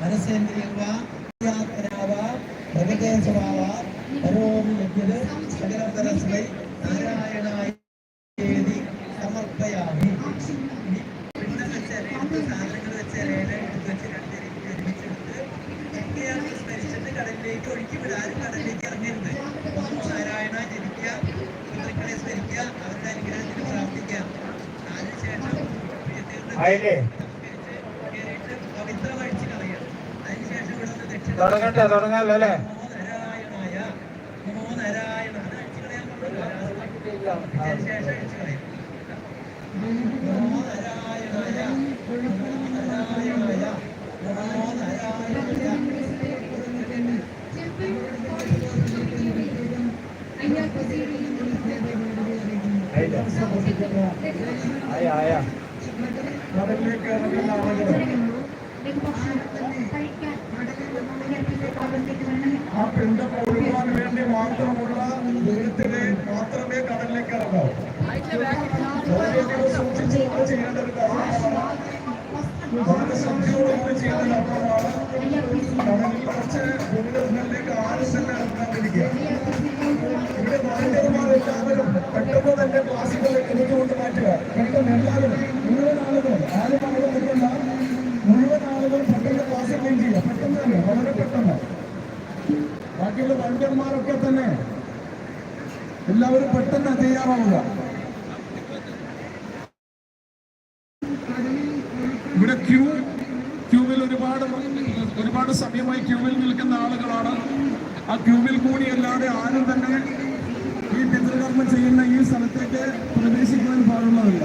మనసేంద్రియంగా ఆత్మనావా ప్రగతేశవావా పరోం యజ్ఞ సకల పరస్మై నారాయణాయ సమర్పయామి വിടുക ആരും കടലിലേക്ക് ഇറങ്ങരുത് നാരായണ ജനിക്കുക പിതൃക്കളെ സ്മരിക്കുക അവരുടെ അനുഗ്രഹത്തിന് പ്രാർത്ഥിക്കുക അതിനുശേഷം പവിത്ര അഴിച്ച് കളയുക അതിനുശേഷം ഇവിടെ നിന്ന് ദക്ഷിണ നാരായണായ നമോ നാരായണ അത് അഴിച്ച് കളയാൻ അതിനുശേഷം അഴിച്ചു കളയും നമോ നാരായണായ നാരായണായ ആ പിണ്ടം ഒഴുകാൻ വേണ്ടി മാത്രമുള്ള ദൈവത്തിന് മാത്രമേ കടലിലേക്ക് ഇറങ്ങാവൂ സൂക്ഷിച്ചുകൊണ്ട് ചെയ്യേണ്ട ഒരു കാര്യമാണ് വളരെ ശ്രദ്ധയോടുകൂടി ചെയ്യേണ്ട കർമ്മമാണ് കടലിൽ കുറച്ച് ദുരിതങ്ങളിലേക്ക് തന്നെ ഇറങ്ങാതിരിക്കുക ഇവിടെ മാന്യന്മാർ എല്ലാവരും പെട്ടെന്ന് തന്നെ ക്ലാസുകളിലേക്ക് പെട്ടെന്ന് വളരെ പെട്ടെന്ന്. ബാക്കിയുള്ള തന്നെ എല്ലാവരും പെട്ടെന്ന് തയ്യാറാവുക. ഇവിടെ ക്യൂ ക്യൂവിൽ ഒരുപാട് ഒരുപാട് സമയമായി ക്യൂവിൽ നിൽക്കുന്ന ആളുകളാണ്. ആ ക്യൂവിൽ കൂടി അല്ലാതെ ആരും തന്നെ ഈ പിതൃകർമ്മം ചെയ്യുന്ന ഈ സ്ഥലത്തേക്ക് പ്രവേശിക്കുവാൻ പാടുള്ളതല്ല.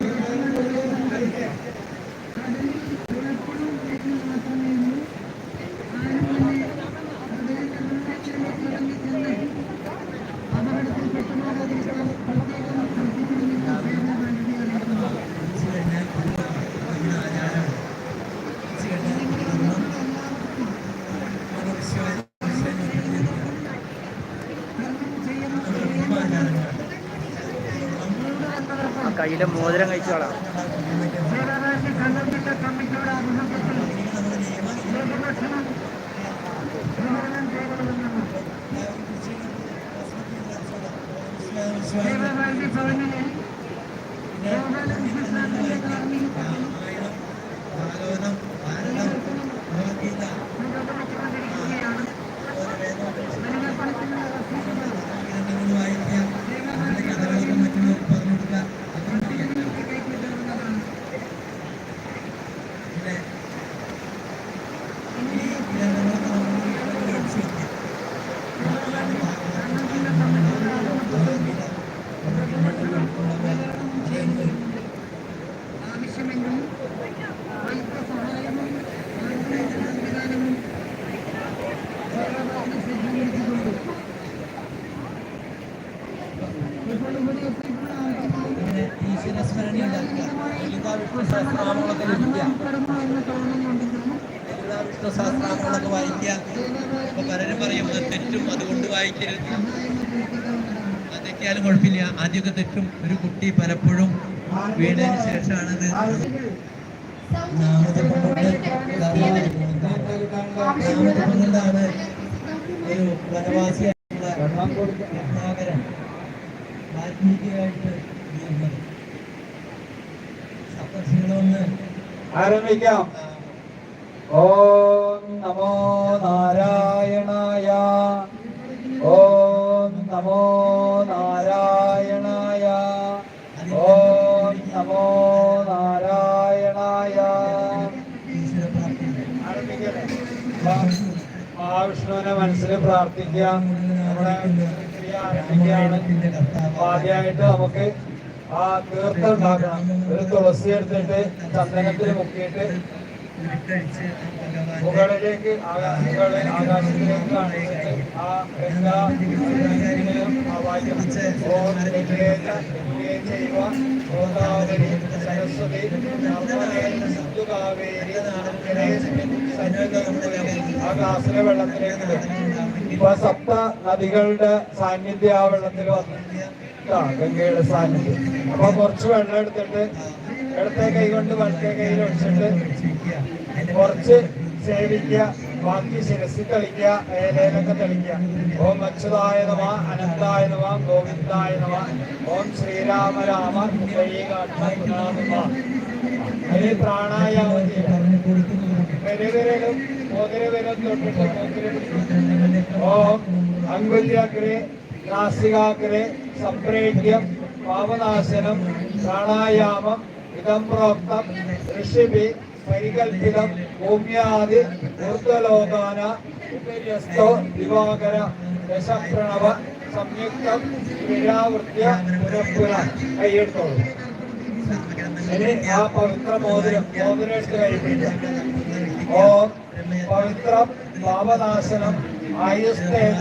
കയ്യിലെ മോതിരം കഴിച്ചോളാം വിഷ്ണു സഹസ്രനാമങ്ങളൊക്കെ വായിക്കുക. അപ്പൊ പലരും പറയും അത് തെറ്റും അതുകൊണ്ട് വായിക്കരുത്. തെറ്റിയാലും കുഴപ്പമില്ല. ആദ്യമൊക്കെ തെറ്റും. ഒരു കുട്ടി പലപ്പോഴും വീണതിന് ശേഷമാണ് ഇത് നാമജപം കൊണ്ട് നാമജപം കൊണ്ടാണ് ഒരു വനവാസിയായിട്ടുള്ള ആരംഭിക്കാം. ഓം നമോ നാരായണായ ഓം നമോ നാരായണായ ഓം നമോ നാരായണായ. മഹാവിഷ്ണുവിനെ മനസ്സിൽ പ്രാർത്ഥിക്കുക. നമ്മുടെ ആദ്യമായിട്ട് നമുക്ക് ആ തീർത്ഥം ഉണ്ടാക്കണം. ഒരു തുളസി എടുത്തിട്ട് ചന്ദനത്തിൽ മുക്കിയിട്ട് മുകളിലേക്ക് മുകളിൽ ആകാശത്തിലേക്ക് ആ ആ വെള്ളത്തിലേക്ക്. ഇപ്പൊ സപ്ത നദികളുടെ സാന്നിധ്യം ആ വെള്ളത്തിൽ വന്നു ആ, ഗംഗയുടെ സാന്നിധ്യം. അപ്പൊ കുറച്ച് വെള്ളം എടുത്തിട്ട് ഇടത്തെ കൈ കൊണ്ട് വലത്തെ കൈയിൽ ഒഴിച്ചിട്ട് കുറച്ച് സേവിക്കുക ബാക്കി ശിരസിൽ തെളിക്കുക ഏലയിലൊക്കെ തെളിക്കുക ഓം അച്യുതായ നമ അനന്തായ നമ ഗോവിന്ദായ നമ. ഓം ശ്രീരാമരാമ രാമ അതിൽ പ്രാണായാമം ചെയ്യാം നാസികാക്കരെ നാസികാഗ്രേ സംപ്രേക്യം പാവനാശനം പ്രാണായാമം ഇതം പ്രോക്തം ഋഷിഭി പരികൽപ്പിതം ഭൂമ്യാദി ഊർധ്വലോകാന ഉപര്യസ്തോ ദിവാകര ദശപ്രണവ സംയുക്തം വിരാവൃത്യ പുനഃപുര കൈയെടുത്തോളൂ ഇനി ആ പവിത്ര മോതിരം മോതിരം എടുത്ത് കഴിപ്പിക്കാം ഓം പവിത്രം പാപനാശനം ആയുസ്തേജോ